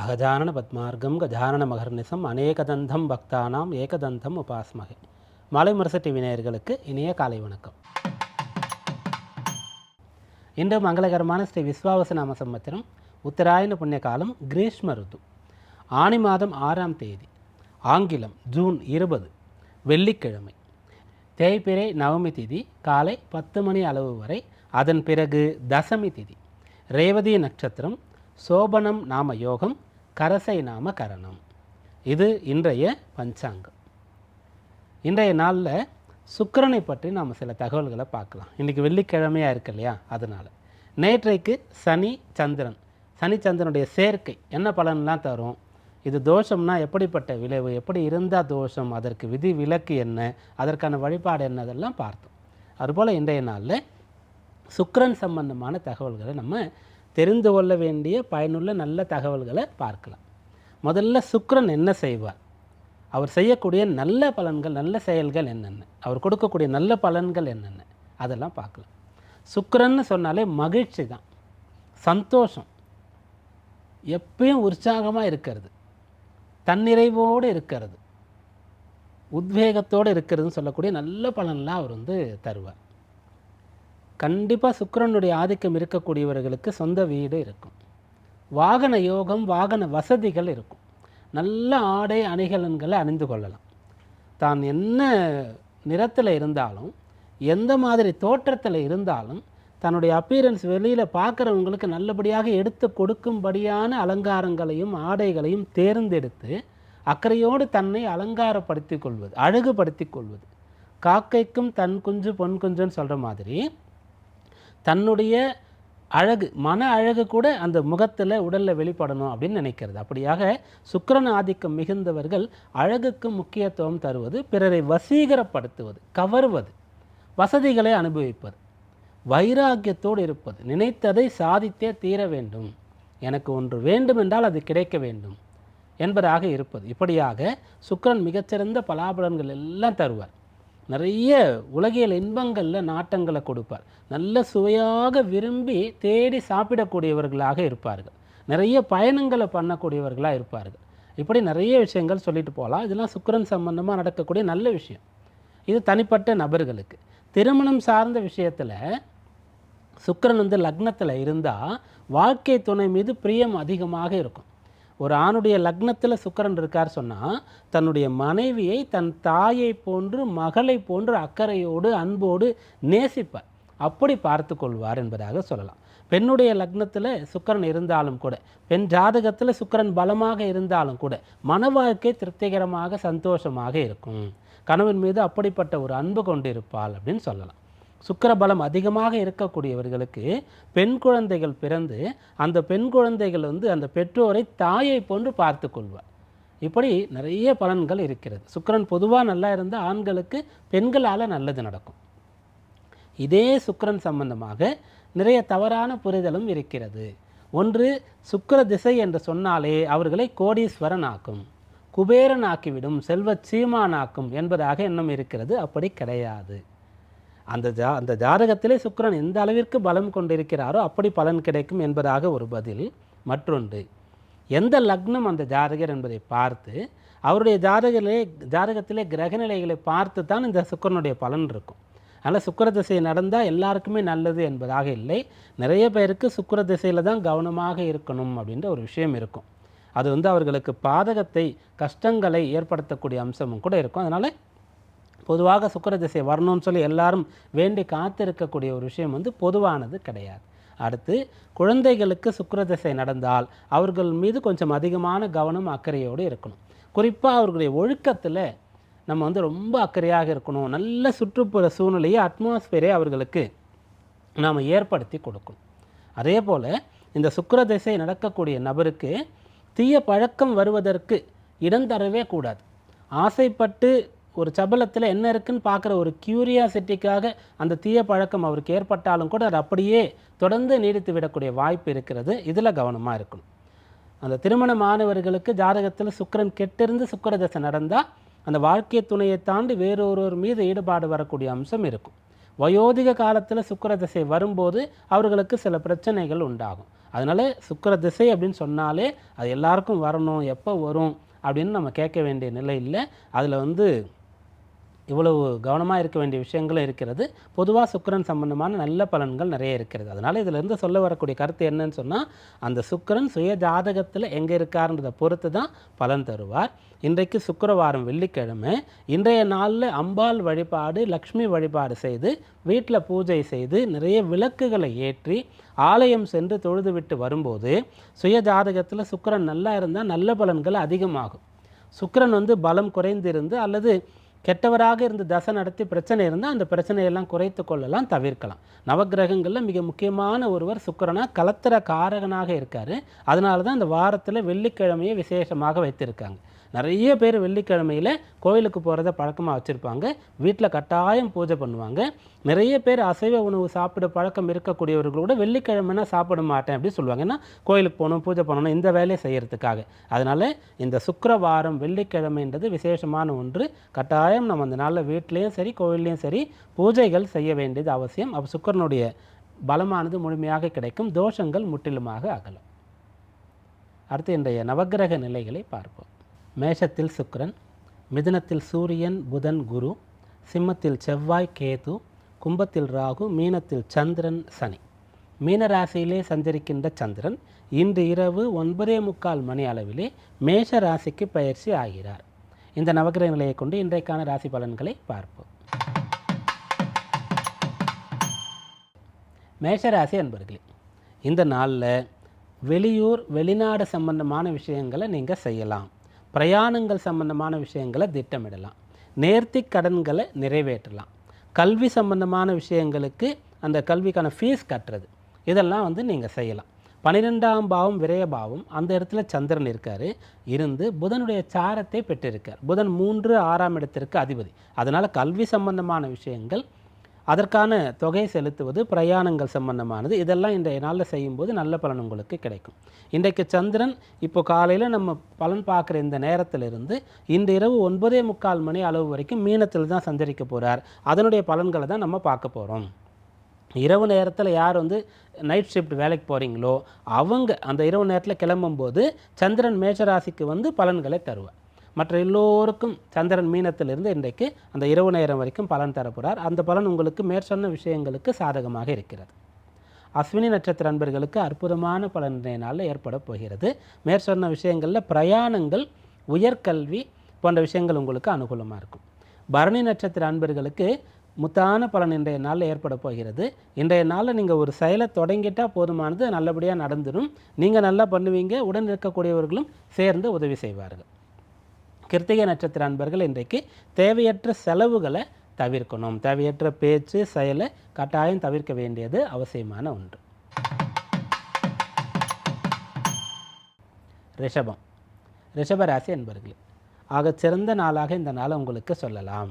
அகஜானன பத்மார்க்கம் கஜானன மகர்நிசம் அநேகதந்தம் பக்தானாம் ஏகதந்தம் உபாஸ்மகே. மாலை முரசு டிவி நேயர்களுக்கு இனிய காலை வணக்கம். இன்று மங்களகரமான ஸ்ரீ விஸ்வாவச நாம சம்பத்திரம் உத்தராயண புண்ணிய காலம் கிரீஷ்ம ருது. ஆனி மாதம் ஆறாம் தேதி ஆங்கிலம் ஜூன் இருபது வெள்ளிக்கிழமை. தேய்பிறை நவமி திதி காலை பத்து மணி அளவு வரை அதன் பிறகு தசமி திதி. ரேவதி நட்சத்திரம் சோபனம் நாம யோகம் கரசை நாம கரணம். இது இன்றைய பஞ்சாங்கம். இன்றைய நாளில் சுக்கரனை பற்றி நாம் சில தகவல்களை பார்க்கலாம். இன்றைக்கி வெள்ளிக்கிழமையாக இருக்கு இல்லையா? அதனால். நேற்றைக்கு சனி சந்திரன். சனி சந்திரனுடைய சேர்க்கை. என்ன பலன்லாம் தரும்? இது தோஷம்னா எப்படிப்பட்ட விளைவு? எப்படி இருந்தால் தோஷம்? அதற்கு விதி விலக்கு என்ன? அதற்கான வழிபாடு என்ன? அதெல்லாம் பார்த்தோம். அதுபோல் இன்றைய நாளில் சுக்கரன் சம்பந்தமான தகவல்களை நம்ம தெரிந்து கொள்ள வேண்டிய பயனுள்ள நல்ல தகவல்களை பார்க்கலாம். முதல்ல சுக்ரன் என்ன செய்வார்? அவர் செய்யக்கூடிய நல்ல பலன்கள் நல்ல செயல்கள் என்னென்ன? அவர் கொடுக்கக்கூடிய நல்ல பலன்கள் என்னென்ன? அதெல்லாம் பார்க்கலாம். சுக்ரன்னு சொன்னாலே மகிழ்ச்சி தான் சந்தோஷம். எப்பயும் உற்சாகமாக இருக்கிறது தன்னிறைவோடு இருக்கிறது உத்வேகத்தோடு இருக்கிறதுன்னு சொல்லக்கூடிய நல்ல பலன்லாம் அவர் வந்து தருவார். கண்டிப்பாக சுக்கிரனுடைய ஆதிக்கம் இருக்கக்கூடியவர்களுக்கு சொந்த வீடு இருக்கும். வாகன யோகம் வாகன வசதிகள் இருக்கும். நல்ல ஆடை அணிகலன்களை அணிந்து கொள்ளலாம். தான் என்ன நிறத்தில் இருந்தாலும் எந்த மாதிரி தோற்றத்தில் இருந்தாலும் தன்னுடைய அப்பீரன்ஸ் வெளியில் பார்க்குறவங்களுக்கு நல்லபடியாக எடுத்து கொடுக்கும்படியான அலங்காரங்களையும் ஆடைகளையும் தேர்ந்தெடுத்து அக்கறையோடு தன்னை அலங்காரப்படுத்தி கொள்வது அழகுபடுத்தி கொள்வது. காக்கைக்கும் தன் குஞ்சு பொன் குஞ்சுன்னு சொல்கிற மாதிரி தன்னுடைய அழகு மன அழகு கூட அந்த முகத்தில் உடலில் வெளிப்படணும் அப்படின்னு நினைக்கிறது. அப்படியாக சுக்கரன் ஆதிக்கம் மிகுந்தவர்கள் அழகுக்கு முக்கியத்துவம் தருவது பிறரை வசீகரப்படுத்துவது கவர்வது வசதிகளை அனுபவிப்பது வைராக்கியத்தோடு இருப்பது நினைத்ததை சாதித்தே தீர வேண்டும். எனக்கு ஒன்று வேண்டுமென்றால் அது கிடைக்க வேண்டும் என்பதாக இருப்பது. இப்படியாக சுக்கரன் மிகச்சிறந்த பலாபலன்கள் எல்லாம் தருவார். நிறைய உலகியல் இன்பங்களில் நாட்டங்களை கொடுப்பார். நல்ல சுவையாக விரும்பி தேடி சாப்பிடக்கூடியவர்களாக இருப்பார்கள். நிறைய பயணங்களை பண்ணக்கூடியவர்களாக இருப்பார்கள். இப்படி நிறைய விஷயங்கள் சொல்லிட்டு போகலாம். இதெல்லாம் சுக்கிரன் சம்பந்தமாக நடக்கக்கூடிய நல்ல விஷயம். இது தனிப்பட்ட நபர்களுக்கு. திருமணம் சார்ந்த விஷயத்தில் சுக்கிரன் வந்து லக்னத்தில் இருந்தால் வாழ்க்கை துணை மீது பிரியம் அதிகமாக இருக்கும். ஒரு ஆணுடைய லக்னத்தில் சுக்கரன் இருக்கார் சொன்னால் தன்னுடைய மனைவியை தன் தாயை போன்று மகளை போன்று அக்கறையோடு அன்போடு நேசிப்பார். அப்படி பார்த்து கொள்வார் என்பதாக சொல்லலாம். பெண்ணுடைய லக்னத்தில் சுக்கரன் இருந்தாலும் கூட பெண் ஜாதகத்தில் சுக்கரன் பலமாக இருந்தாலும் கூட மன வாழ்க்கை திருப்திகரமாக சந்தோஷமாக இருக்கும். கணவன் மீது அப்படிப்பட்ட ஒரு அன்பு கொண்டிருப்பாள் அப்படின்னு சொல்லலாம். சுக்கிரபலம் அதிகமாக இருக்கக்கூடியவர்களுக்கு பெண் குழந்தைகள் பிறந்து அந்த பெண் குழந்தைகள் வந்து அந்த பெற்றோரை தாயை போன்று பார்த்து கொள்வார். இப்படி நிறைய பலன்கள் இருக்கிறது. சுக்கிரன் பொதுவாக நல்லா இருந்தால் ஆண்களுக்கு பெண்களால் நல்லது நடக்கும். இதே சுக்கரன் சம்பந்தமாக நிறைய தவறான புரிதலும் இருக்கிறது. ஒன்று சுக்கர திசை என்று சொன்னாலே அவர்களை கோடீஸ்வரன் ஆக்கும். குபேரன் ஆக்கிவிடும் செல்வ சீமானாக்கும் என்பதாக எண்ணம் இருக்கிறது. அப்படி கிடையாது. அந்த ஜா அந்த ஜாதகத்திலே சுக்கிரன் எந்த அளவிற்கு பலம் கொண்டிருக்கிறாரோ அப்படி பலன் கிடைக்கும் என்பதாக ஒரு பதில் மற்றொன்று. எந்த லக்னம் அந்த ஜாதகர் என்பதை பார்த்து அவருடைய ஜாதகிலே ஜாதகத்திலே கிரகநிலைகளை பார்த்து தான் இந்த சுக்கிரனுடைய பலன் இருக்கும். அதனால் சுக்கர திசை நடந்தால் எல்லாருக்குமே நல்லது என்பதாக இல்லை. நிறைய பேருக்கு சுக்கர திசையில் தான் கவனமாக இருக்கணும் அப்படின்ற ஒரு விஷயம் இருக்கும். அது வந்து அவர்களுக்கு பாதகத்தை கஷ்டங்களை ஏற்படுத்தக்கூடிய அம்சமும் கூட இருக்கும். அதனால் பொதுவாக சுக்கர திசை வரணும்னு சொல்லி எல்லாரும் வேண்டி காத்திருக்கக்கூடிய ஒரு விஷயம் வந்து பொதுவானது கிடையாது. அடுத்து குழந்தைகளுக்கு சுக்கர திசை நடந்தால் அவர்கள் மீது கொஞ்சம் அதிகமான கவனம் அக்கறையோடு இருக்கணும். குறிப்பாக அவர்களுடைய ஒழுக்கத்தில் நம்ம வந்து ரொம்ப அக்கறையாக இருக்கணும். நல்ல சுற்றுப்புற சூழ்நிலையை அட்மாஸ்பியரை அவர்களுக்கு நாம் ஏற்படுத்தி கொடுக்கணும். அதே போல் இந்த சுக்கர திசை நடக்கக்கூடிய நபருக்கு தீய பழக்கம் வருவதற்கு இடம் தரவே கூடாது. ஆசைப்பட்டு ஒரு சபலத்தில் என்ன இருக்குன்னு பார்க்குற ஒரு கியூரியாசிட்டிக்காக அந்த தீய பழக்கம் அவருக்கு ஏற்பட்டாலும் கூட அது அப்படியே தொடர்ந்து நீடித்து விடக்கூடிய வாய்ப்பு இருக்கிறது. இதில் கவனமாக இருக்கணும். அந்த திருமணமானவர்களுக்கு ஜாதகத்தில் சுக்கிரன் கெட்டிருந்து சுக்கர தசை நடந்தால் அந்த வாழ்க்கை துணையை தாண்டி வேறொருவர் மீது ஈடுபாடு வரக்கூடிய அம்சம் இருக்கும். வயோதிக காலத்தில் சுக்கர திசை வரும்போது அவர்களுக்கு சில பிரச்சனைகள் உண்டாகும். அதனால் சுக்கர திசை அப்படின்னு சொன்னாலே அது எல்லாருக்கும் வரணும் எப்போ வரும் அப்படின்னு நம்ம கேட்க வேண்டிய நிலை இல்லை. அதில் வந்து இவ்வளவு கவனமாக இருக்க வேண்டிய விஷயங்களும் இருக்கிறது. பொதுவாக சுக்கிரன் சம்பந்தமான நல்ல பலன்கள் நிறைய இருக்கிறது. அதனால் இதிலிருந்து சொல்ல வரக்கூடிய கருத்து என்னன்னு சொன்னால் அந்த சுக்கரன் சுய ஜாதகத்தில் எங்கே இருக்காருன்றதை பொறுத்து தான் பலன் தருவார். இன்றைக்கு சுக்கரவாரம் வெள்ளிக்கிழமை. இன்றைய நாளில் அம்பாள் வழிபாடு லக்ஷ்மி வழிபாடு செய்து வீட்டில் பூஜை செய்து நிறைய விளக்குகளை ஏற்றி ஆலயம் சென்று தொழுதுவிட்டு வரும்போது சுய ஜாதகத்தில் சுக்கரன் நல்லா இருந்தால் நல்ல பலன்கள் அதிகமாகும். சுக்கிரன் வந்து பலம் குறைந்திருந்து அல்லது கெட்டவராக இருந்து தசை நடத்தி பிரச்சனை இருந்தால் அந்த பிரச்சனையெல்லாம் குறைத்து கொள்ளலாம் தவிர்க்கலாம். நவகிரகங்களில் மிக முக்கியமான ஒருவர் சுக்கிரனா கலத்திர காரகனாக இருக்கார். அதனால தான் இந்த வாரத்தில் வெள்ளிக்கிழமையை விசேஷமாக வைத்திருக்காங்க. நிறைய பேர் வெள்ளிக்கிழமையில் கோயிலுக்கு போகிறத பழக்கமாக வச்சுருப்பாங்க. வீட்டில் கட்டாயம் பூஜை பண்ணுவாங்க. நிறைய பேர் அசைவ உணவு சாப்பிட பழக்கம் இருக்கக்கூடியவர்களோட வெள்ளிக்கிழமைனா சாப்பிட மாட்டேன் அப்படின்னு சொல்லுவாங்க. ஏன்னா கோயிலுக்கு போகணும் பூஜை பண்ணணும் இந்த வேலையை செய்கிறதுக்காக அதனால் இந்த சுக்கரவாரம் வெள்ளிக்கிழமைன்றது விசேஷமான ஒன்று. கட்டாயம் நம்ம அந்த நாளில் வீட்லேயும் சரி கோயில்லையும் சரி பூஜைகள் செய்ய வேண்டியது அவசியம். அப்போ சுக்கிரனுடைய பலமானது முழுமையாக கிடைக்கும். தோஷங்கள் முற்றிலுமாக அகலும். அடுத்து இன்றைய நவக்கிரக நிலைகளை பார்ப்போம். மேஷத்தில் சுக்கிரன் மிதுனத்தில் சூரியன் புதன் குரு சிம்மத்தில் செவ்வாய் கேது கும்பத்தில் ராகு மீனத்தில் சந்திரன் சனி. மீன ராசியிலே சஞ்சரிக்கின்ற சந்திரன் இன்று இரவு ஒன்பதே முக்கால் மணி அளவிலே மேஷ ராசிக்கு பயிற்சி ஆகிறார். இந்த நவகிரக நிலையை கொண்டு இன்றைக்கான ராசி பலன்களை பார்ப்போம். மேஷராசி அன்பர்களே இந்த நாளில் வெளியூர் வெளிநாடு சம்பந்தமான விஷயங்களை நீங்கள் செய்யலாம். பிரயாணங்கள் சம்பந்தமான விஷயங்களை திட்டமிடலாம். நேர்த்தி கடன்களை நிறைவேற்றலாம். கல்வி சம்பந்தமான விஷயங்களுக்கு அந்த கல்விக்கான ஃபீஸ் கட்டுறது. இதெல்லாம் வந்து நீங்கள் செய்யலாம். பன்னிரெண்டாம் பாவம் விரயபாவம் அந்த இடத்துல சந்திரன் இருக்கார். இருந்து புதனுடைய சாரத்தை பெற்றிருக்கார். புதன் மூன்று ஆறாம் இடத்திற்கு அதிபதி. அதனால் கல்வி சம்பந்தமான விஷயங்கள் அதற்கான தொகை செலுத்துவது பிரயாணங்கள் சம்பந்தமானது இதெல்லாம் இன்றைய நாளில் செய்யும்போது நல்ல பலன் உங்களுக்கு கிடைக்கும். இன்றைக்கு சந்திரன் இப்போ காலையில் நம்ம பலன் பார்க்குற இந்த நேரத்திலிருந்து இன்று இரவு ஒன்பதே முக்கால் மணி அளவு வரைக்கும் மீனத்தில் தான் சஞ்சரிக்க போகிறார் அதனுடைய பலன்களை தான் நம்ம பார்க்க போகிறோம் இரவு நேரத்தில் யார் வந்து நைட் ஷிஃப்ட் வேலைக்கு போகிறீங்களோ அவங்க அந்த இரவு நேரத்தில் கிளம்பும்போது சந்திரன் மேஷராசிக்கு வந்து பலன்களை தருவார். மற்ற எல்லோருக்கும் சந்திரன் மீனத்திலிருந்து இன்றைக்கு அந்த இரவு நேரம் வரைக்கும் பலன் தரப்போகிறார் அந்த பலன் உங்களுக்கு மேற்சொன்ன விஷயங்களுக்கு சாதகமாக இருக்கிறது. அஸ்வினி நட்சத்திர அன்பர்களுக்கு அற்புதமான பலன் நாளில் ஏற்பட போகிறது. மேற்சொன்ன விஷயங்களில் பிரயாணங்கள் உயர்கல்வி போன்ற விஷயங்கள் உங்களுக்கு அனுகூலமாக இருக்கும். பரணி நட்சத்திர அன்பர்களுக்கு முத்தான பலன் இன்றைய நாளில் ஏற்பட போகிறது. இன்றைய நாளில் நீங்கள் ஒரு செயலை தொடங்கிட்டால் போதுமானது நல்லபடியாக நடந்துடும் நீங்கள் நல்லா பண்ணுவீங்க உடன் இருக்கக்கூடியவர்களும் சேர்ந்து உதவி செய்வார்கள். கிருத்திகை நட்சத்திர அன்பர்கள் இன்றைக்கு தேவையற்ற செலவுகளை தவிர்க்கணும். தேவையற்ற பேச்சு செயலை கட்டாயம் தவிர்க்க வேண்டியது அவசியமான ஒன்று. ரிஷபம். ரிஷபராசி என்பர்களே ஆகச் சிறந்த நாளாக இந்த நாளை உங்களுக்கு சொல்லலாம்.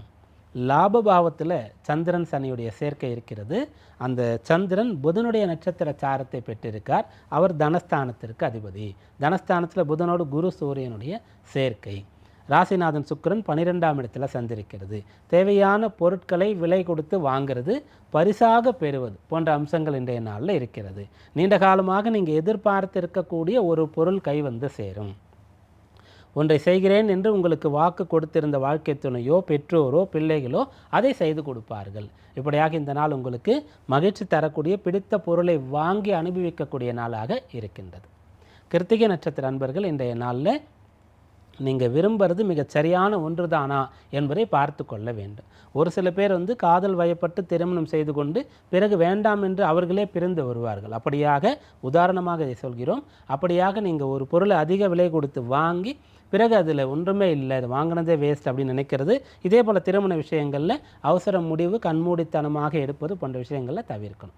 லாபபாவத்தில் சந்திரன் சனியுடைய சேர்க்கை இருக்கிறது. அந்த சந்திரன் புதனுடைய நட்சத்திர சாரத்தை பெற்றிருக்கார். அவர் தனஸ்தானத்திற்கு அதிபதி. தனஸ்தானத்தில் புதனோடு குரு சூரியனுடைய சேர்க்கை. ராசிநாதன் சுக்கிரன் பன்னிரெண்டாம் இடத்துல சந்திருக்கிறது. தேவையான பொருட்களை விலை கொடுத்து வாங்குறது பரிசாக பெறுவது போன்ற அம்சங்கள் இன்றைய நாளில் இருக்கிறது. நீண்ட காலமாக நீங்கள் எதிர்பார்த்து இருக்கக்கூடிய ஒரு பொருள் கை வந்து சேரும். ஒன்றை செய்கிறேன் என்று உங்களுக்கு வாக்கு கொடுத்திருந்த வாழ்க்கை துணையோ பெற்றோரோ பிள்ளைகளோ அதை செய்து கொடுப்பார்கள். இப்படியாக இந்த நாள் உங்களுக்கு மகிழ்ச்சி தரக்கூடிய பிடித்த பொருளை வாங்கி அனுபவிக்கக்கூடிய நாளாக இருக்கின்றது. கிருத்திகை நட்சத்திர அன்பர்கள் இன்றைய நாளில் நீங்கள் விரும்புறது மிகச் சரியான ஒன்று தானா என்பதை பார்த்து கொள்ள வேண்டும். ஒரு சில பேர் வந்து காதல் வயப்பட்டு திருமணம் செய்து கொண்டு பிறகு வேண்டாம் என்று அவர்களே பிரிந்து வருவார்கள். அப்படியாக உதாரணமாக இதை சொல்கிறோம். அப்படியாக நீங்கள் ஒரு பொருளை அதிக விலை கொடுத்து வாங்கி பிறகு அதில் ஒன்றுமே இல்லை இது வாங்கினதே வேஸ்ட் அப்படின்னு நினைக்கிறது. இதே போல் திருமண விஷயங்களில் அவசர முடிவு கண்மூடித்தனமாக எடுப்பது போன்ற விஷயங்களை தவிர்க்கணும்.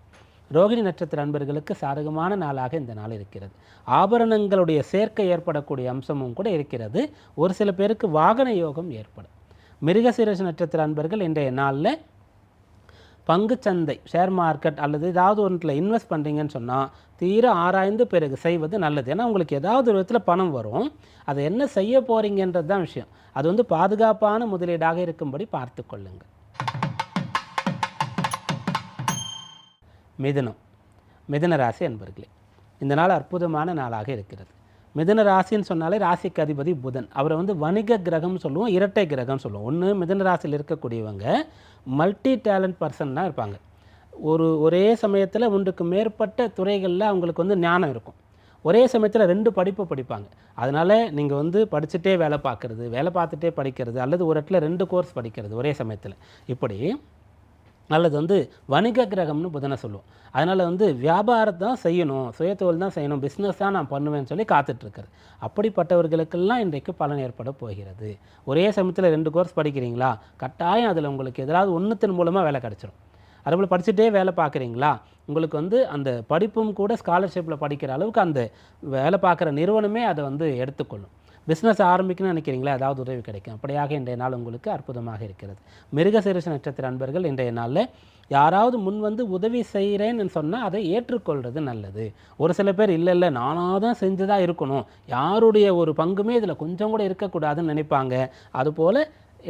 ரோகிணி நட்சத்திர அன்பர்களுக்கு சாதகமான நாளாக இந்த நாள் இருக்கிறது. ஆபரணங்களுடைய சேர்க்கை ஏற்படக்கூடிய அம்சமும் கூட இருக்கிறது. ஒரு சில பேருக்கு வாகன யோகம் ஏற்படும். மிருகசீரஷ நட்சத்திர அன்பர்கள் இன்றைய நாளில் பங்குச்சந்தை ஷேர் மார்க்கெட் அல்லது ஏதாவது ஒன்றில் இன்வெஸ்ட் பண்ணுறீங்கன்னு சொன்னால் தீர ஆராய்ந்து பிறகு செய்வது நல்லது. ஏன்னா உங்களுக்கு ஏதாவது ஒரு விதத்தில் பணம் வரும். அதை என்ன செய்ய போகிறீங்கன்றது தான் விஷயம். அது வந்து பாதுகாப்பான முதலீடாக இருக்கும்படி பார்த்து கொள்ளுங்கள். மிதுனம். மிதுன ராசி அன்பர்களே இந்த நாள் அற்புதமான நாளாக இருக்கிறது. மிதுன ராசின்னு சொன்னாலே ராசிக்கு அதிபதி புதன். அவரை வந்து வணிக கிரகம்னு சொல்லுவோம் இரட்டை கிரகம்னு சொல்லுவோம். ஒன்று மிதன ராசியில் இருக்கக்கூடியவங்க மல்டி டேலண்ட் பர்சன்னாக இருப்பாங்க. ஒரு ஒரே சமயத்தில் ஒன்றுக்கு மேற்பட்ட துறைகளில் அவங்களுக்கு வந்து ஞானம் இருக்கும். ஒரே சமயத்தில் ரெண்டு படிப்பு படிப்பாங்க. அதனால் நீங்கள் வந்து படிச்சுட்டே வேலை பார்க்குறது வேலை பார்த்துட்டே படிக்கிறது அல்லது ஒரு இடத்துல ரெண்டு கோர்ஸ் படிக்கிறது ஒரே சமயத்தில். இப்படி அல்லது வந்து வணிக கிரகம்னு புதனை சொல்லுவோம். அதனால் வந்து வியாபாரத்தை தான் செய்யணும் சுயத்தொழில் தான் செய்யணும் பிஸ்னஸ் தான் நான் பண்ணுவேன்னு சொல்லி காத்துட்ருக்காரு அப்படிப்பட்டவர்களுக்கெல்லாம் இன்றைக்கு பலன் ஏற்பட போகிறது. ஒரே சமயத்தில் ரெண்டு கோர்ஸ் படிக்கிறீங்களா? கட்டாயம் அதில் உங்களுக்கு எதாவது ஒன்றுத்தின் மூலமாக வேலை கிடச்சிரும். அதுபோல் படிச்சுட்டே வேலை பார்க்குறீங்களா? உங்களுக்கு வந்து அந்த படிப்பும் கூட ஸ்காலர்ஷிப்பில் படிக்கிற அளவுக்கு அந்த வேலை பார்க்குற நிறுவனமே அதை வந்து எடுத்துக்கொள்ளும். பிஸ்னஸ் ஆரம்பிக்கணும்னு நினைக்கிறீங்களா? ஏதாவது உதவி கிடைக்கும். அப்படியாக இன்றைய நாள் உங்களுக்கு அற்புதமாக இருக்கிறது. மிருகசீரிஷ நட்சத்திர அன்பர்கள் இன்றைய நாளில் யாராவது முன் வந்து உதவி செய்கிறேன்னு சொன்னால் அதை ஏற்றுக்கொள்வது நல்லது. ஒரு சில பேர் இல்லை இல்லை நானாக தான் செஞ்சு தான் இருக்கணும். யாருடைய ஒரு பங்குமே இதில் கொஞ்சம் கூட இருக்கக்கூடாதுன்னு நினைப்பாங்க. அதுபோல்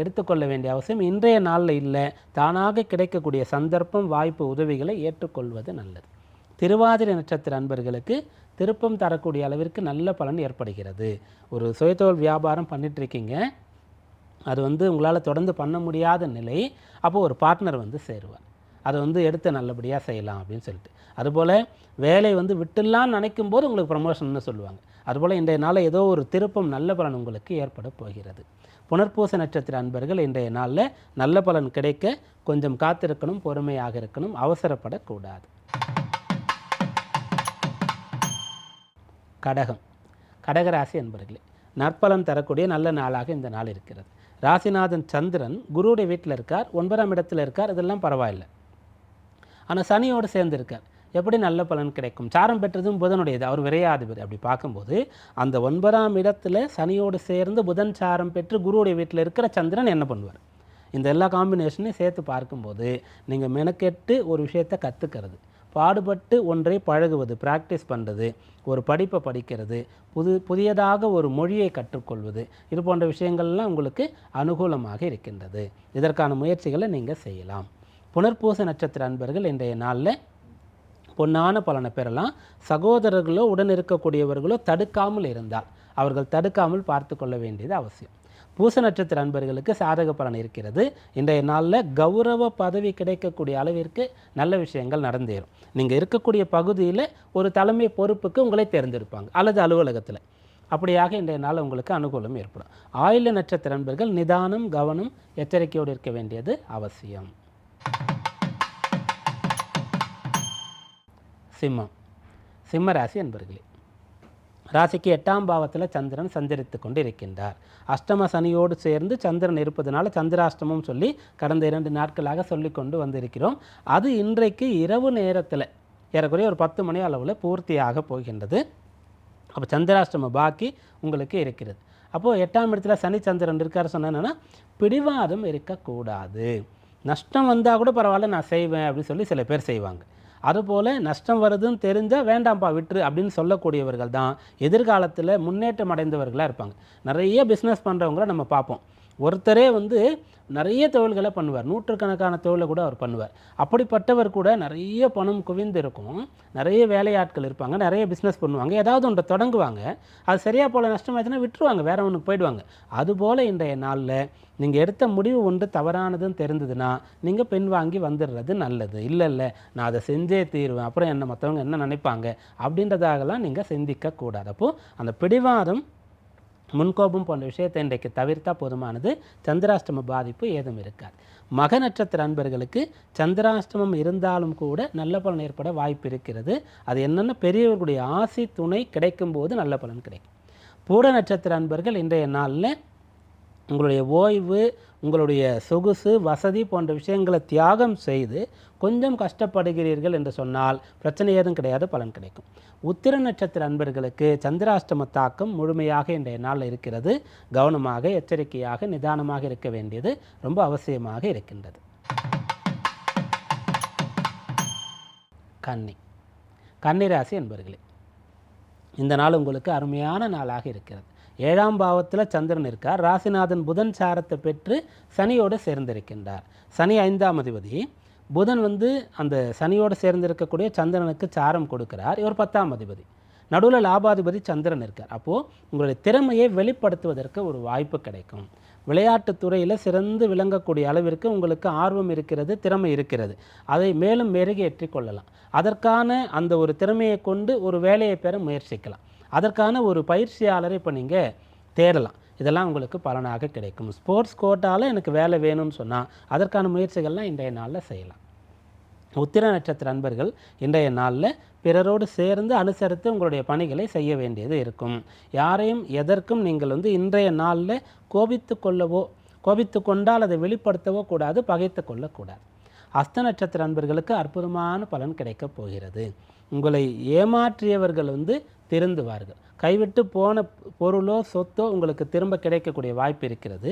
எடுத்துக்கொள்ள வேண்டிய அவசியம் இன்றைய நாளில் இல்லை. தானாக கிடைக்கக்கூடிய சந்தர்ப்பம் வாய்ப்பு உதவிகளை ஏற்றுக்கொள்வது நல்லது. திருவாதிரை நட்சத்திர அன்பர்களுக்கு திருப்பம் தரக்கூடிய அளவிற்கு நல்ல பலன் ஏற்படுகிறது. ஒரு சுயத்தொழில் வியாபாரம் பண்ணிகிட்ருக்கீங்க அது வந்து உங்களால் தொடர்ந்து பண்ண முடியாத நிலை. அப்போது ஒரு பார்ட்னர் வந்து சேருவார். அதை வந்து எடுத்து நல்லபடியாக செய்யலாம் அப்படின்னு சொல்லிட்டு. அதுபோல் வேலை வந்து விட்டுலாம் நினைக்கும் போது உங்களுக்கு ப்ரமோஷன்னு சொல்லுவாங்க. அதுபோல் இன்றைய நாளில் ஏதோ ஒரு திருப்பம் நல்ல பலன் உங்களுக்கு ஏற்பட போகிறது. புனர்பூச நட்சத்திர அன்பர்கள் இன்றைய நாளில் நல்ல பலன் கிடைக்க கொஞ்சம் காத்திருக்கணும் பொறுமையாக இருக்கணும் அவசரப்படக்கூடாது. கடகம். கடகராசி என்பவர்களே நற்பலன் தரக்கூடிய நல்ல நாளாக இந்த நாள் இருக்கிறது. ராசிநாதன் சந்திரன் குருவுடைய வீட்டில் இருக்கார் ஒன்பதாம் இடத்துல இருக்கார் இதெல்லாம் பரவாயில்லை. ஆனால் சனியோடு சேர்ந்து இருக்கார். எப்படி நல்ல பலன் கிடைக்கும்? சாரம் பெற்றதும் புதனுடையது. அவர் விரையாதிபதி. அப்படி பார்க்கும்போது அந்த ஒன்பதாம் இடத்துல சனியோடு சேர்ந்து புதன் சாரம் பெற்று குருவுடைய வீட்டில் இருக்கிற சந்திரன் என்ன பண்ணுவார்? இந்த எல்லா காம்பினேஷனையும் சேர்த்து பார்க்கும்போது நீங்கள் மெனக்கெட்டு ஒரு விஷயத்தை கற்றுக்கிறது பாடுபட்டு ஒன்றை பழகுவது ப்ராக்டிஸ் பண்ணுறது ஒரு படிப்பை படிக்கிறது புது புதியதாக ஒரு மொழியை கற்றுக்கொள்வது இது போன்ற விஷயங்கள்லாம் உங்களுக்கு அனுகூலமாக இருக்கின்றது. இதற்கான முயற்சிகளை நீங்கள் செய்யலாம். புனர்பூச நட்சத்திர அன்பர்கள் இன்றைய நாளில் பொன்னான பலனை பெறலாம். சகோதரர்களோ உடன் இருக்கக்கூடியவர்களோ தடுக்காமல் இருந்தால் அவர்கள் தடுக்காமல் பார்த்து கொள்ள வேண்டியது அவசியம். பூச நட்சத்திர அன்பர்களுக்கு சாதக பலன் இருக்கிறது. இன்றைய நாளில் கௌரவ பதவி கிடைக்கக்கூடிய அளவிற்கு நல்ல விஷயங்கள் நடந்தேறும். நீங்கள் இருக்கக்கூடிய பகுதியில் ஒரு தலைமை பொறுப்புக்கு உங்களை தேர்ந்தெடுப்பாங்க அல்லது அலுவலகத்தில். அப்படியாக இன்றைய நாள் உங்களுக்கு அனுகூலம் ஏற்படும். ஆயுள நட்சத்திர அன்பர்கள் நிதானம் கவனம் எச்சரிக்கையோடு இருக்க வேண்டியது அவசியம். சிம்மம். சிம்ம ராசி அன்பர்களே ராசிக்கு எட்டாம் பாவத்தில் சந்திரன் சஞ்சரித்து கொண்டு இருக்கின்றார் அஷ்டம சனியோடு சேர்ந்து சந்திரன் இருப்பதனால சந்திராஷ்டமம் சொல்லி கடந்த இரண்டு நாட்களாக சொல்லி கொண்டு வந்திருக்கிறோம். அது இன்றைக்கு இரவு நேரத்தில் ஏறக்குறைய ஒரு பத்து மணி அளவில் பூர்த்தியாக போகின்றது. அப்போ சந்திராஷ்டம பாக்கி உங்களுக்கு இருக்கிறது. அப்போது எட்டாம் இடத்துல சனி சந்திரன் இருக்கார் சொன்னேன்னா பிடிவாதம் இருக்கக்கூடாது. நஷ்டம் வந்தால் கூட பரவாயில்ல நான் செய்வேன் அப்படின்னு சொல்லி சில பேர் செய்வாங்க. அதுபோல் நஷ்டம் வருதுன்னு தெரிஞ்சால் வேண்டாம்ப்பா விட்டுரு அப்படின்னு சொல்லக்கூடியவர்கள் தான் எதிர்காலத்தில் முன்னேற்றம் அடைந்தவர்களாக இருப்பாங்க. நிறைய பிஸ்னஸ் பண்ணுறவங்கள நம்ம பார்ப்போம். ஒருத்தரே வந்து நிறைய தொழில்களை பண்ணுவார். நூற்றுக்கணக்கான தொழிலை கூட அவர் பண்ணுவார். அப்படிப்பட்டவர் கூட நிறைய பணம் குவிந்து இருக்கும். நிறைய வேலையாட்கள் இருப்பாங்க. நிறைய பிஸ்னஸ் பண்ணுவாங்க. ஏதாவது ஒன்றை தொடங்குவாங்க. அது சரியாக போல் நஷ்டமாச்சுன்னா விட்டுருவாங்க. வேற ஒன்றுக்கு போயிடுவாங்க. அதுபோல் இன்றைய நாளில் நீங்கள் எடுத்த முடிவு ஒன்று தவறானதுன்னு தெரிந்ததுன்னா நீங்கள் பெண் வாங்கி வந்துடுறது நல்லது. இல்லை இல்லை நான் அதை செஞ்சே தீருவேன். அப்புறம் என்ன மற்றவங்க என்ன நினைப்பாங்க? அப்படின்றதாகலாம் நீங்கள் சிந்திக்கக்கூடாது. அப்போது அந்த பிடிவாதம் முன்கோபம் போன்ற விஷயத்தை இன்றைக்கு தவிர்த்தா போதுமானது. சந்திராஷ்டம பாதிப்பு ஏதும் இருக்காது. மக நட்சத்திர அன்பர்களுக்கு சந்திராஷ்டமம் இருந்தாலும் கூட நல்ல பலன் ஏற்பட வாய்ப்பு இருக்கிறது. அது என்னென்ன பெரியவர்களுடைய ஆசி துணை கிடைக்கும் போது நல்ல பலன் கிடைக்கும். பூர நட்சத்திர அன்பர்கள் இன்றைய நாளில் உங்களுடைய ஓய்வு உங்களுடைய சொகுசு வசதி போன்ற விஷயங்களை தியாகம் செய்து கொஞ்சம் கஷ்டப்படுகிறீர்கள் என்று சொன்னால் பிரச்சனை ஏதும் கிடையாது பலன் கிடைக்கும். உத்திர நட்சத்திர அன்பர்களுக்கு சந்திராஷ்டம தாக்கம் முழுமையாக இன்றைய நாளில் இருக்கிறது. கவனமாக எச்சரிக்கையாக நிதானமாக இருக்க வேண்டியது ரொம்ப அவசியமாக இருக்கின்றது. கன்னி. கன்னிராசி என்பர்களே இந்த நாள் உங்களுக்கு அருமையான நாளாக இருக்கிறது. ஏழாம் பாவத்தில் சந்திரன் இருக்கார். ராசிநாதன் புதன் சாரத்தை பெற்று சனியோடு சேர்ந்திருக்கின்றார். சனி ஐந்தாம் அதிபதி. புதன் வந்து அந்த சனியோடு சேர்ந்திருக்கக்கூடிய சந்திரனுக்கு சாரம் கொடுக்கிறார். இவர் பத்தாம் அதிபதி. நடுவில் லாபாதிபதி சந்திரன் இருக்கார். அப்போது உங்களுடைய திறமையை வெளிப்படுத்துவதற்கு ஒரு வாய்ப்பு கிடைக்கும். விளையாட்டுத் துறையில் சிறந்து விளங்கக்கூடிய அளவிற்கு உங்களுக்கு ஆர்வம் இருக்கிறது திறமை இருக்கிறது. அதை மேலும் மெருகேற்றி கொள்ளலாம். அதற்கான அந்த ஒரு திறமையை கொண்டு ஒரு வேலையை பெற முயற்சிக்கலாம். அதற்கான ஒரு பயிற்சியாளரை இப்போ நீங்கள் தேடலாம். இதெல்லாம் உங்களுக்கு பலனாக கிடைக்கும். ஸ்போர்ட்ஸ் கோட்டாவில் எனக்கு வேலை வேணும்னு சொன்னால் அதற்கான முயற்சிகள்லாம் இன்றைய நாளில் செய்யலாம். உத்திர நட்சத்திர அன்பர்கள் இன்றைய நாளில் பிறரோடு சேர்ந்து அனுசரித்து உங்களுடைய பணிகளை செய்ய வேண்டியது இருக்கும். யாரையும் எதற்கும் நீங்கள் வந்து இன்றைய நாளில் கோபித்து கொள்ளவோ கோபித்து கொண்டால் அதை வெளிப்படுத்தவோ கூடாது பகைத்து கொள்ளக்கூடாது. அஸ்த நட்சத்திர அன்பர்களுக்கு அற்புதமான பலன் கிடைக்கப் போகிறது. உங்களை ஏமாற்றியவர்கள் வந்து திருந்துவார்கள். கைவிட்டு போன பொருளோ சொத்தோ உங்களுக்கு திரும்ப கிடைக்கக்கூடிய வாய்ப்பு இருக்கிறது.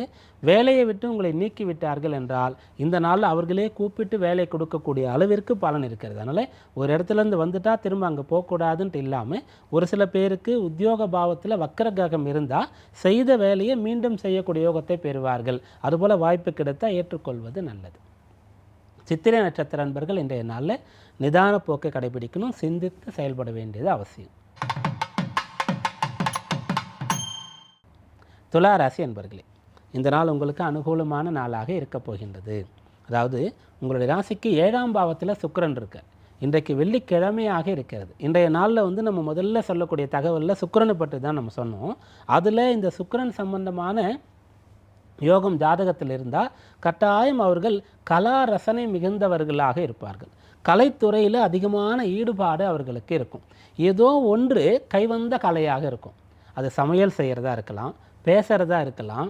வேலையை விட்டு உங்களை நீக்கி விட்டார்கள் என்றால் இந்த நாளில் அவர்களே கூப்பிட்டு வேலை கொடுக்கக்கூடிய அளவிற்கு பலன் இருக்கிறது. அதனால் ஒரு இடத்துலேருந்து வந்துட்டால் திரும்ப அங்கே போகக்கூடாதுன்ட்டு இல்லாமல் ஒரு சில பேருக்கு உத்தியோக பாவத்தில் வக்கர கிரகம் இருந்தால் செய்த வேலையை மீண்டும் செய்யக்கூடிய யோகத்தை பெறுவார்கள். அதுபோல் வாய்ப்பு கிடைத்தால் ஏற்றுக்கொள்வது நல்லது. சித்திரை நட்சத்திர அன்பர்கள் இன்றைய நாளில் நிதான போக்கை கடைபிடிக்கணும் சிந்தித்து செயல்பட வேண்டியது அவசியம். துலா ராசி அன்பர்களே இந்த நாள் உங்களுக்கு அனுகூலமான நாளாக இருக்கப் போகின்றது. அதாவது உங்களுடைய ராசிக்கு ஏழாம் பாவத்தில் சுக்கரன் இருக்கார். இன்றைக்கு வெள்ளிக்கிழமையாக இருக்கிறது. இன்றைய நாளில் வந்து நம்ம முதல்ல சொல்லக்கூடிய தகவலில் சுக்கரனை பற்றி தான் நம்ம சொன்னோம். அதில் இந்த சுக்கரன் சம்பந்தமான யோகம் ஜாதகத்தில் இருந்தால் கட்டாயம் அவர்கள் கலா ரசனை மிகுந்தவர்களாக இருப்பார்கள். கலைத்துறையில் அதிகமான ஈடுபாடு அவர்களுக்கு இருக்கும். ஏதோ ஒன்று கைவந்த கலையாக இருக்கும். அது சமையல் செய்கிறதா இருக்கலாம் பேசுகிறதா இருக்கலாம்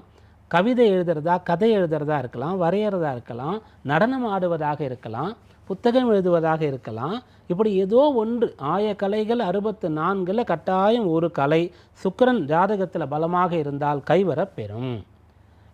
கவிதை எழுதுறதா கதை எழுதுறதா இருக்கலாம் வரைகிறதா இருக்கலாம் நடனம் ஆடுவதாக இருக்கலாம் புத்தகம் எழுதுவதாக இருக்கலாம். இப்படி ஏதோ ஒன்று ஆய கலைகள் அறுபத்து நான்கில் கட்டாயம் ஒரு கலை சுக்கரன் ஜாதகத்தில் பலமாக இருந்தால் கைவரப்பெறும் பெறும்.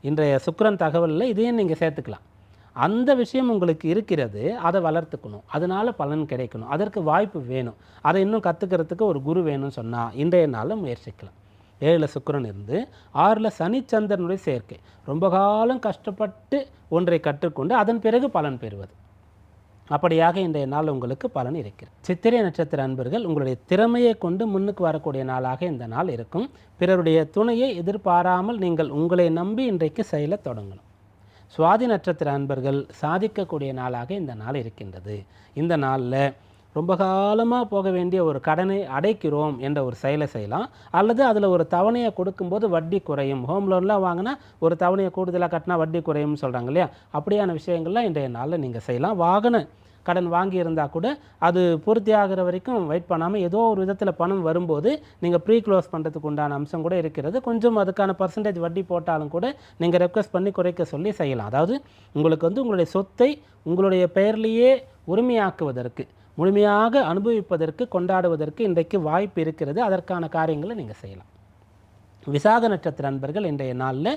இன்றைய சுக்கரன் தகவலில் இதையும் நீங்கள் சேர்த்துக்கலாம். அந்த விஷயம் உங்களுக்கு இருக்கிறது அதை வளர்த்துக்கணும். அதனால பலன் கிடைக்கணும். அதற்கு வாய்ப்பு வேணும். அதை இன்னும் கற்றுக்கிறதுக்கு ஒரு குரு வேணும்னு சொன்னால் இன்றைய நாளில் முயற்சிக்கலாம். ஏழில் சுக்கரன் இருந்து ஆறில் சனிச்சந்திரனுடைய சேர்க்கை. ரொம்ப காலம் கஷ்டப்பட்டு ஒன்றை கற்றுக்கொண்டு அதன் பிறகு பலன் பெறுவது. அப்படியாக இன்றைய நாள் உங்களுக்கு பலன் இருக்கிறது. சித்திரை நட்சத்திர அன்பர்கள் உங்களுடைய திறமையை கொண்டு முன்னுக்கு வரக்கூடிய நாளாக இந்த நாள் இருக்கும். பிறருடைய துணையை எதிர்பாராமல் நீங்கள் உங்களை நம்பி இன்றைக்கு செயல தொடங்கணும். சுவாதி நட்சத்திர அன்பர்கள் சாதிக்கக்கூடிய நாளாக இந்த நாள் இருக்கின்றது. இந்த நாளில் ரொம்ப காலமாக போக வேண்டிய ஒரு கடனை அடைக்கிறோம் என்ற ஒரு செயலை செய்யலாம். அல்லது அதில் ஒரு தவணையை கொடுக்கும்போது வட்டி குறையும். ஹோம் லோன்லாம் வாங்கினா ஒரு தவணையை கூடுதலாக கட்டினா வட்டி குறையும்னு சொல்கிறாங்க இல்லையா? அப்படியான விஷயங்கள்லாம் இன்றைய நாளில் நீங்கள் செய்யலாம். வாகன கடன் வாங்கி இருந்தால் கூட அது பூர்த்தி ஆகிற வரைக்கும் வெயிட் பண்ணாமல் ஏதோ ஒரு விதத்தில் பணம் வரும்போது நீங்கள் ப்ரீ க்ளோஸ் பண்ணுறதுக்கு உண்டான அம்சம் கூட இருக்கிறது. கொஞ்சம் அதுக்கான பர்சன்டேஜ் வட்டி போட்டாலும் கூட நீங்கள் ரெக்வஸ்ட் பண்ணி குறைக்க சொல்லி செய்யலாம். அதாவது உங்களுக்கு வந்து உங்களுடைய சொத்தை உங்களுடைய பெயர்லேயே உரிமையாக்குவதற்கு முழுமையாக அனுபவிப்பதற்கு கொண்டாடுவதற்கு இன்றைக்கு வாய்ப்பு இருக்கிறது. அதற்கான காரியங்களை நீங்கள் செய்யலாம். விசாக நட்சத்திர அன்பர்கள் இன்றைய நாளில்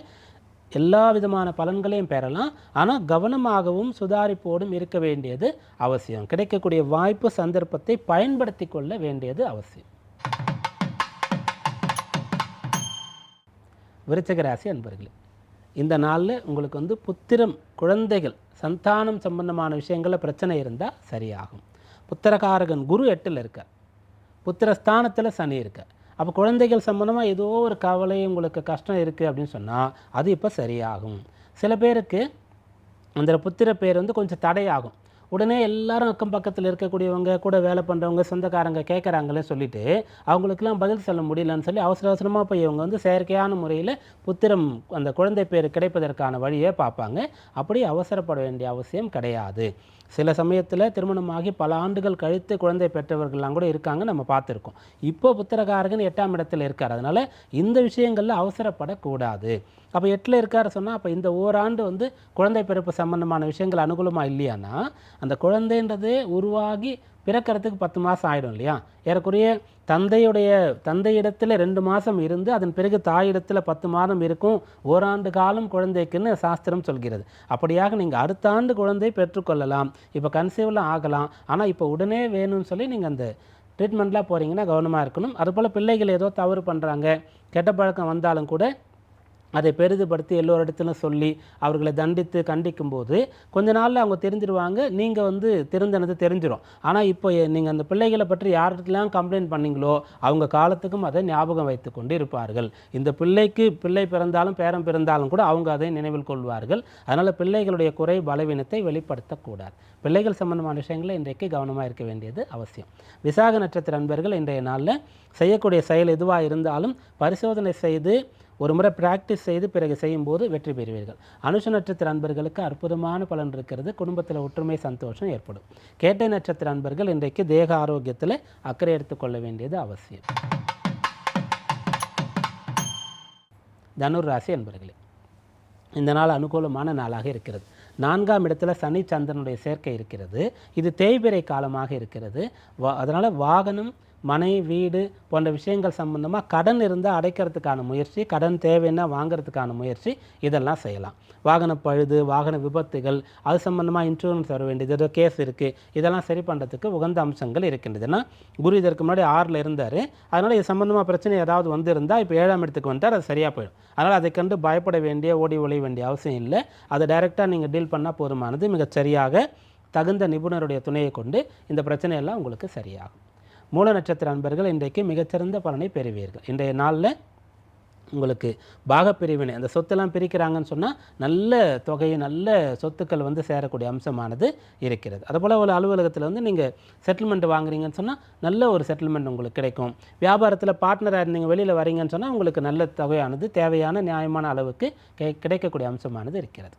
எல்லா விதமான பலன்களையும் பெறலாம். ஆனால் கவனமாகவும் சுதாரிப்போடும் இருக்க வேண்டியது அவசியம். கிடைக்கக்கூடிய வாய்ப்பு சந்தர்ப்பத்தை பயன்படுத்தி கொள்ள வேண்டியது அவசியம். விருச்சகராசி அன்பர்களே இந்த நாளில் உங்களுக்கு வந்து புத்திரம் குழந்தைகள் சந்தானம் சம்பந்தமான விஷயங்களில் பிரச்சனை இருந்தால் சரியாகும். புத்திரகாரகன் குரு எட்டில் இருக்கார். புத்திரஸ்தானத்தில் சனி இருக்கார். அப்போ குழந்தைகள் சம்மந்தமாக ஏதோ ஒரு கவலை உங்களுக்கு கஷ்டம் இருக்குது அப்படின்னு சொன்னால் அது இப்போ சரியாகும். சில பேருக்கு அந்த புத்திர பேர் வந்து கொஞ்சம் தடையாகும். உடனே எல்லாரும் அக்கம் பக்கத்தில் இருக்கக்கூடியவங்க கூட வேலை பண்ணுறவங்க சொந்தக்காரங்க கேட்குறாங்களே சொல்லிட்டு அவங்களுக்கெல்லாம் பதில் சொல்ல முடியலன்னு சொல்லி அவசர அவசரமாக போய் இவங்க வந்து செயற்கையான முறையில் புத்திரம் அந்த குழந்தை பேர் கிடைப்பதற்கான வழியை பார்ப்பாங்க. அப்படி அவசரப்பட வேண்டிய அவசியம் கிடையாது. சில சமயத்தில் திருமணமாகி பல ஆண்டுகள் கழித்து குழந்தை பெற்றவர்கள்லாம் கூட இருக்காங்க நம்ம பார்த்துருக்கோம். இப்போ புத்திரகாரகன் எட்டாம் இடத்துல இருக்கார். அதனால் இந்த விஷயங்களில் அவசரப்படக்கூடாது. அப்போ எட்டில் இருக்கார் சொன்னால் அப்போ இந்த ஓராண்டு வந்து குழந்தை பிறப்பு சம்பந்தமான விஷயங்கள் அனுகூலமாக இல்லையானா அந்த குழந்தைன்றது உருவாகி பிறக்கிறதுக்கு பத்து மாதம் ஆகிடும் இல்லையா? ஏறக்குறைய தந்தையுடைய தந்தையிடத்தில் ரெண்டு மாதம் இருந்து அதன் பிறகு தாயிடத்தில் பத்து மாதம் இருக்கும் ஓராண்டு காலம் குழந்தைக்குன்னு சாஸ்திரம் சொல்கிறது. அப்படியாக நீங்கள் அடுத்த ஆண்டு குழந்தை பெற்றுக்கொள்ளலாம். இப்போ கன்சீவில் ஆகலாம். ஆனால் இப்போ உடனே வேணும்னு சொல்லி நீங்கள் அந்த ட்ரீட்மெண்ட்லாம் போகிறீங்கன்னா கவனமாக இருக்கணும். அதுபோல் பிள்ளைகள் ஏதோ தவறு பண்ணுறாங்க கெட்ட பழக்கம் வந்தாலும் கூட அதை பெரிதுபடுத்தி எல்லோரிடத்திலும் சொல்லி அவர்களை தண்டித்து கண்டிக்கும் போது கொஞ்ச நாளில் அவங்க தெரிஞ்சிருவாங்க. நீங்கள் வந்து திருந்தினது தெரிஞ்சிடும் ஆனால் இப்போ நீங்கள் அந்த பிள்ளைகளை பற்றி யார்கிட்டலாம் கம்ப்ளைண்ட் பண்ணீங்களோ அவங்க காலத்துக்கும் அதை ஞாபகம் வைத்து கொண்டு இருப்பார்கள். இந்த பிள்ளைக்கு பிள்ளை பிறந்தாலும் பேரம் பிறந்தாலும் கூட அவங்க அதை நினைவில் கொள்வார்கள். அதனால் பிள்ளைகளுடைய குறை பலவீனத்தை வெளிப்படுத்தக்கூடாது பிள்ளைகள் சம்பந்தமான விஷயங்களை இன்றைக்கு கவனமாக இருக்க வேண்டியது அவசியம். விசாக நட்சத்திர அன்பர்கள் இன்றைய நாளில் செய்யக்கூடிய செயல் எதுவாக இருந்தாலும் பரிசோதனை செய்து ஒரு முறை பிராக்டிஸ் செய்து பிறகு செய்யும்போது வெற்றி பெறுவீர்கள். அனுஷ நட்சத்திர அன்பர்களுக்கு அற்புதமான பலன் இருக்கிறது. குடும்பத்தில் ஒற்றுமை சந்தோஷம் ஏற்படும். கேட்டை நட்சத்திர அன்பர்கள் இன்றைக்கு தேக ஆரோக்கியத்தில் அக்கறை எடுத்துக்கொள்ள வேண்டியது அவசியம். தனுர் ராசி அன்பர்களே இந்த நாள் அனுகூலமான நாளாக இருக்கிறது. நான்காம் இடத்துல சனி சந்திரனுடைய சேர்க்கை இருக்கிறது. இது தேய்பிறை காலமாக இருக்கிறது. வா அதனால் வாகனம் மனை வீடு போன்ற விஷயங்கள் சம்பந்தமாக கடன் இருந்தால் அடைக்கிறதுக்கான முயற்சி கடன் தேவைன்னா வாங்குறதுக்கான முயற்சி இதெல்லாம் செய்யலாம். வாகன பழுது வாகன விபத்துகள் அது சம்பந்தமாக இன்சூரன்ஸ் வர வேண்டியது ஏதோ கேஸ் இருக்குது இதெல்லாம் சரி பண்ணுறதுக்கு உகந்த அம்சங்கள் இருக்கின்றது. ஏன்னா குரு இதற்கு முன்னாடி ஆறில் இருந்தார். அதனால் இது சம்பந்தமாக பிரச்சனை ஏதாவது வந்திருந்தால் இப்போ ஏழாம் இடத்துக்கு வந்துட்டார் அது சரியாக போயிடும். அதனால் அதை கண்டு பயப்பட வேண்டிய ஓடி ஒழிய வேண்டிய அவசியம் இல்லை. அதை டைரெக்டாக நீங்கள் டீல் பண்ணால் போதுமானது. மிகச் சரியாக தகுந்த நிபுணருடைய துணையை கொண்டு இந்த பிரச்சனையெல்லாம் உங்களுக்கு சரியாகும். மூல நட்சத்திர அன்பர்கள் இன்றைக்கு மிகச்சிறந்த பலனை பெறுவீர்கள். இன்றைய நாளில் உங்களுக்கு பாகப்பிரிவினை அந்த சொத்தெல்லாம் பிரிக்கிறாங்கன்னு சொன்னால் நல்ல தொகை நல்ல சொத்துக்கள் வந்து சேரக்கூடிய அம்சமானது இருக்கிறது. அதுபோல் ஒரு அலுவலகத்தில் வந்து நீங்கள் செட்டில்மெண்ட் வாங்குறீங்கன்னு சொன்னால் நல்ல ஒரு செட்டில்மெண்ட் உங்களுக்கு கிடைக்கும். வியாபாரத்தில் பார்ட்னராக இருந்தீங்க வெளியில் வரீங்கன்னு சொன்னால் உங்களுக்கு நல்ல தொகையானது தேவையான நியாயமான அளவுக்கு கிடைக்கக்கூடிய அம்சமானது இருக்கிறது.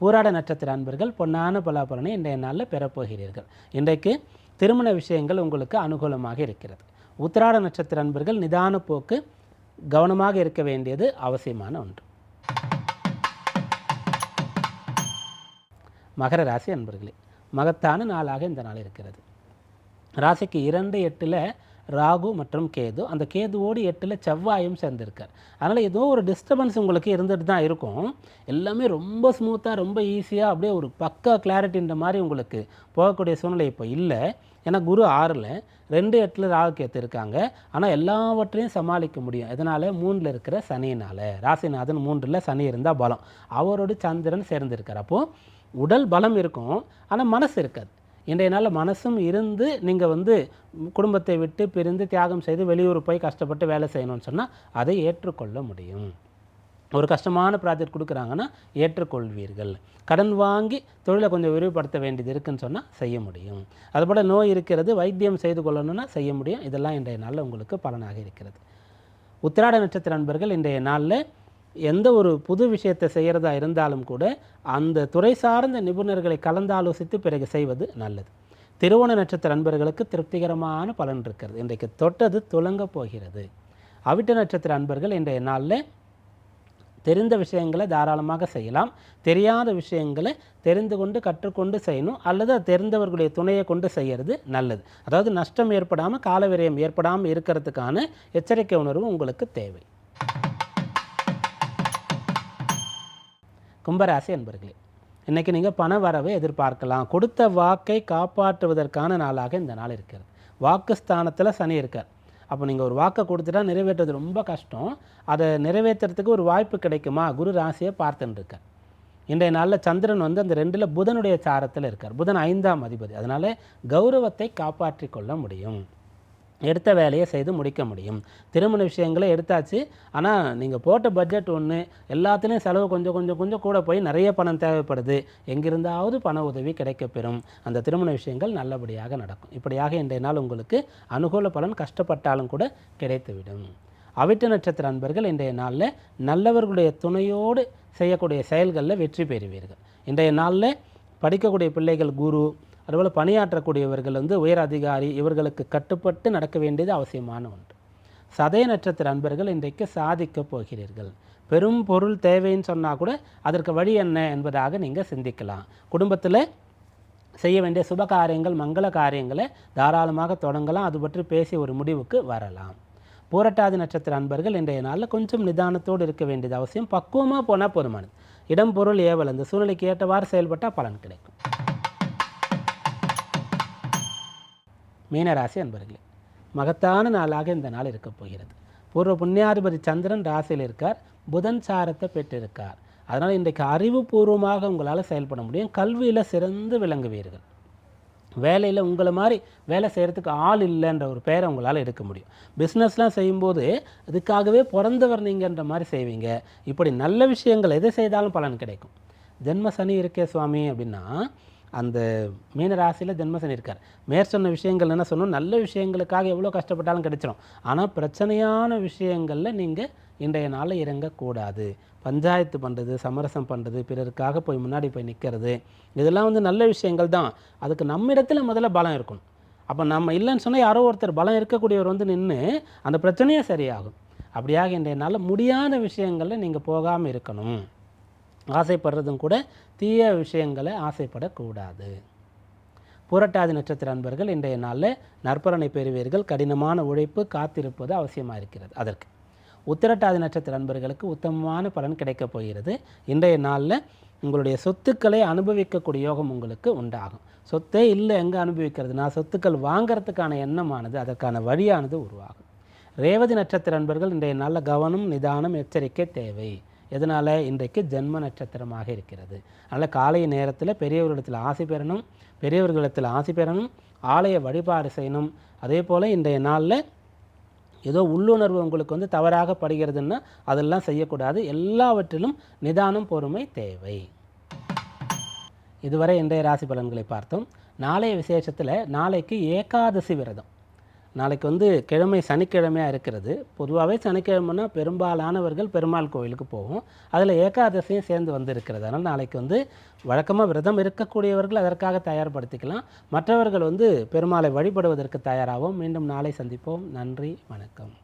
பூராட நட்சத்திர அன்பர்கள் பொன்னான பலாபலனை இன்றைய நாளில் பெறப்போகிறீர்கள். இன்றைக்கு திருமண விஷயங்கள் உங்களுக்கு அனுகூலமாக இருக்கிறது. உத்திராட நட்சத்திர அன்பர்கள் நிதான போக்கு கவனமாக இருக்க வேண்டியது அவசியமான ஒன்று. மகர ராசி அன்பர்களே மகத்தான நாளாக இந்த நாள் இருக்கிறது. ராசிக்கு இரண்டு எட்டில் ராகு மற்றும் கேது. அந்த கேதுவோடு எட்டில் செவ்வாயும் சேர்ந்திருக்கார். அதனால் ஏதோ ஒரு டிஸ்டர்பன்ஸ் உங்களுக்கு இருந்துட்டு தான் இருக்கும். எல்லாமே ரொம்ப ஸ்மூத்தாக ரொம்ப ஈஸியாக அப்படியே ஒரு பக்கா கிளாரிட்டின்ற மாதிரி உங்களுக்கு போகக்கூடிய சூழ்நிலை இப்போ இல்லை. ஏன்னா குரு ஆறில் ரெண்டு எட்டில் ராகு கேத்து இருக்காங்க ஆனால் எல்லாவற்றையும் சமாளிக்க முடியும். இதனால் மூணில் இருக்கிற சனினால் ராசிநாதன் மூன்றில் சனி இருந்தால் பலம். அவரோடு சந்திரன் சேர்ந்திருக்கார். அப்போது உடல் பலம் இருக்கும். ஆனால் மனசு இருக்காது. இன்றைய நாளில் மனசும் இருந்து நீங்கள் வந்து குடும்பத்தை விட்டு பிரிந்து தியாகம் செய்து வெளியூர் போய் கஷ்டப்பட்டு வேலை செய்யணும்னு சொன்னால் அதை ஏற்றுக்கொள்ள முடியும். ஒரு கஷ்டமான ப்ராஜெக்ட் கொடுக்குறாங்கன்னா ஏற்றுக்கொள்வீர்கள். கடன் வாங்கி தொழிலை கொஞ்சம் விரிவுபடுத்த வேண்டியது இருக்குன்னு சொன்னால் செய்ய முடியும். அதுபோல் நோய் இருக்கிறது வைத்தியம் செய்து கொள்ளணும்னா செய்ய முடியும். இதெல்லாம் இன்றைய நாளில் உங்களுக்கு பலனாக இருக்கிறது. உத்திராட நட்சத்திர நண்பர்கள் இன்றைய நாளில் எந்த ஒரு புது விஷயத்தை செய்கிறதா இருந்தாலும் கூட அந்த துறை சார்ந்த நிபுணர்களை கலந்தாலோசித்து பிறகு செய்வது நல்லது. திருவோண நட்சத்திர அன்பர்களுக்கு திருப்திகரமான பலன் இருக்கிறது. இன்றைக்கு தொட்டது துலங்க போகிறது. அவிட்ட நட்சத்திர அன்பர்கள் இன்றைய நாளில் தெரிந்த விஷயங்களை தாராளமாக செய்யலாம். தெரியாத விஷயங்களை தெரிந்து கொண்டு கற்றுக்கொண்டு செய்யணும். அல்லது தெரிந்தவர்களுடைய துணையை கொண்டு செய்கிறது நல்லது. அதாவது நஷ்டம் ஏற்படாமல் காலவிரயம் ஏற்படாமல் இருக்கிறதுக்கான எச்சரிக்கை உணர்வு உங்களுக்கு தேவை. கும்பராசி அன்பர்களே இன்றைக்கி நீங்கள் பண வரவை எதிர்பார்க்கலாம். கொடுத்த வாக்கை காப்பாற்றுவதற்கான நாளாக இந்த நாள் இருக்கிறது. வாக்கு ஸ்தானத்தில் சனி இருக்கார். அப்போ நீங்கள் ஒரு வாக்கை கொடுத்துட்டா நிறைவேற்றுறது ரொம்ப கஷ்டம். அதை நிறைவேற்றுறதுக்கு ஒரு வாய்ப்பு கிடைக்குமா? குரு ராசியை பார்த்துன்னு இருக்கார். இன்றைய நாளில் சந்திரன் வந்து அந்த ரெண்டில் புதனுடைய சாரத்தில் இருக்கார். புதன் ஐந்தாம் அதிபதி. அதனால் கௌரவத்தை காப்பாற்றி கொள்ள முடியும். எடுத்த வேலையை செய்து முடிக்க முடியும். திருமண விஷயங்களை எடுத்தாச்சு. ஆனால் நீங்கள் போட்ட பட்ஜெட் ஒன்று எல்லாத்துலேயும் செலவு கொஞ்சம் கொஞ்சம் கொஞ்சம் கூட போய் நிறைய பணம் தேவைப்படுது. எங்கிருந்தாவது பண உதவி கிடைக்கப்பெறும். அந்த திருமண விஷயங்கள் நல்லபடியாக நடக்கும். இப்படியாக இன்றைய நாள் உங்களுக்கு அனுகூல பலன் கஷ்டப்பட்டாலும் கூட கிடைத்துவிடும். அவிட்ட நட்சத்திர அன்பர்கள் இன்றைய நாளில் நல்லவர்களுடைய துணையோடு செய்யக்கூடிய செயல்களில் வெற்றி பெறுவீர்கள். இன்றைய நாளில் படிக்கக்கூடிய பிள்ளைகள் குரு அதுபோல் பணியாற்றக்கூடியவர்கள் வந்து உயர் அதிகாரி இவர்களுக்கு கட்டுப்பட்டு நடக்க வேண்டியது அவசியமான ஒன்று. சதய நட்சத்திர அன்பர்கள் இன்றைக்கு சாதிக்கப் போகிறீர்கள். பெரும் பொருள் தேவைன்னு சொன்னால் கூட அதற்கு வழி என்ன என்பதாக நீங்கள் சிந்திக்கலாம். குடும்பத்தில் செய்ய வேண்டிய சுப காரியங்கள் மங்கள காரியங்களை தாராளமாக தொடங்கலாம். அது பற்றி பேசி ஒரு முடிவுக்கு வரலாம். பூரட்டாதி நட்சத்திர அன்பர்கள் இன்றைய நாளில் கொஞ்சம் நிதானத்தோடு இருக்க வேண்டியது அவசியம். பக்குவமாக போனால் போதுமானது. இடம் பொருள் ஏவல் அந்த சூழ்நிலைக்கு ஏற்றவாறு செயல்பட்டால் பலன் கிடைக்கும். மீனராசி அன்பர்களே மகத்தான நாளாக இந்த நாள் இருக்கப் போகிறது. பூர்வ புண்ணியாதிபதி சந்திரன் ராசியில் இருக்கார் புதன் சாரத்தை பெற்றிருக்கார். அதனால் இன்றைக்கு அறிவுபூர்வமாக உங்களால் செயல்பட முடியும். கல்வியில் சிறந்து விளங்குவீர்கள். வேலையில் உங்களை மாதிரி வேலை செய்கிறதுக்கு ஆள் இல்லைன்ற ஒரு பேரை உங்களால் எடுக்க முடியும். பிஸ்னஸ்லாம் செய்யும்போது இதுக்காகவே பிறந்தவர் நீங்கன்ற மாதிரி செய்வீங்க. இப்படி நல்ல விஷயங்கள் எது செய்தாலும் பலன் கிடைக்கும். ஜென்ம சனி இருக்கே சுவாமி அப்படின்னா அந்த மீன ராசியில் ஜென்மசன் இருக்கார். மேற் சொன்ன விஷயங்கள் என்ன சொன்னோம் நல்ல விஷயங்களுக்காக எவ்வளோ கஷ்டப்பட்டாலும் கிடைச்சிரும். ஆனால் பிரச்சனையான விஷயங்களில் நீங்கள் இன்றைய நாளில் இறங்கக்கூடாது. பஞ்சாயத்து பண்ணுறது சமரசம் பண்ணுறது பிறருக்காக போய் முன்னாடி போய் நிற்கிறது இதெல்லாம் வந்து நல்ல விஷயங்கள் தான். அதுக்கு நம்ம இடத்துல முதல்ல பலம் இருக்கணும். அப்போ நம்ம இல்லைன்னு சொன்னால் யாரோ ஒருத்தர் பலம் இருக்கக்கூடியவர் வந்து நின்று அந்த பிரச்சனையே சரியாகும். அப்படியாக இன்றைய நாளில் முடியாத விஷயங்களில் நீங்கள் போகாமல் இருக்கணும். ஆசைப்படுறதும் கூட தீய விஷயங்களை ஆசைப்படக்கூடாது. புரட்டாதி நட்சத்திர அன்பர்கள் இன்றைய நாளில் நற்பலனை பெறுவீர்கள். கடினமான உழைப்பு காத்திருப்பது அவசியமாக இருக்கிறது. அதற்கு உத்திரட்டாதி நட்சத்திர அன்பர்களுக்கு உத்தமமான பலன் கிடைக்கப் போகிறது. இன்றைய நாளில் உங்களுடைய சொத்துக்களை அனுபவிக்கக்கூடிய யோகம் உங்களுக்கு உண்டாகும். சொத்தே இல்லை எங்கே அனுபவிக்கிறது நான் சொத்துக்கள் வாங்கிறதுக்கான எண்ணமானது அதற்கான வழியானது உருவாகும். ரேவதி நட்சத்திர அன்பர்கள் இன்றைய நாளில் கவனம் நிதானம் எச்சரிக்கை தேவை. எதனால்? இன்றைக்கு ஜென்ம நட்சத்திரமாக இருக்கிறது. அதனால் காலை நேரத்தில் பெரியவர்களிடத்தில் ஆசை பெறணும் பெரியவர்களிடத்தில் ஆசை பெறணும் ஆலய வழிபாடு செய்யணும். அதே போல் இன்றைய நாளில் ஏதோ உள்ளுணர்வு உங்களுக்கு வந்து தவறாக படுகிறதுன்னா அதெல்லாம் செய்யக்கூடாது. எல்லாவற்றிலும் நிதானம் பொறுமை தேவை. இதுவரை இன்றைய ராசி பலன்களை பார்த்தோம். நாளைய விசேஷத்தில் நாளைக்கு ஏகாதசி விரதம். நாளைக்கு வந்து கிழமை சனிக்கிழமையாக இருக்கிறது. பொதுவாகவே சனிக்கிழமைனா பெரும்பாலானவர்கள் பெருமாள் கோயிலுக்கு போகும். அதில் ஏகாதசியும் சேர்ந்து வந்து இருக்கிறது அதனால் நாளைக்கு வந்து வழக்கமாக விரதம் இருக்கக்கூடியவர்கள் அதற்காக தயார்படுத்திக்கலாம். மற்றவர்கள் வந்து பெருமாளை வழிபடுவதற்கு தயாராகவும் மீண்டும் நாளை சந்திப்போம். நன்றி வணக்கம்.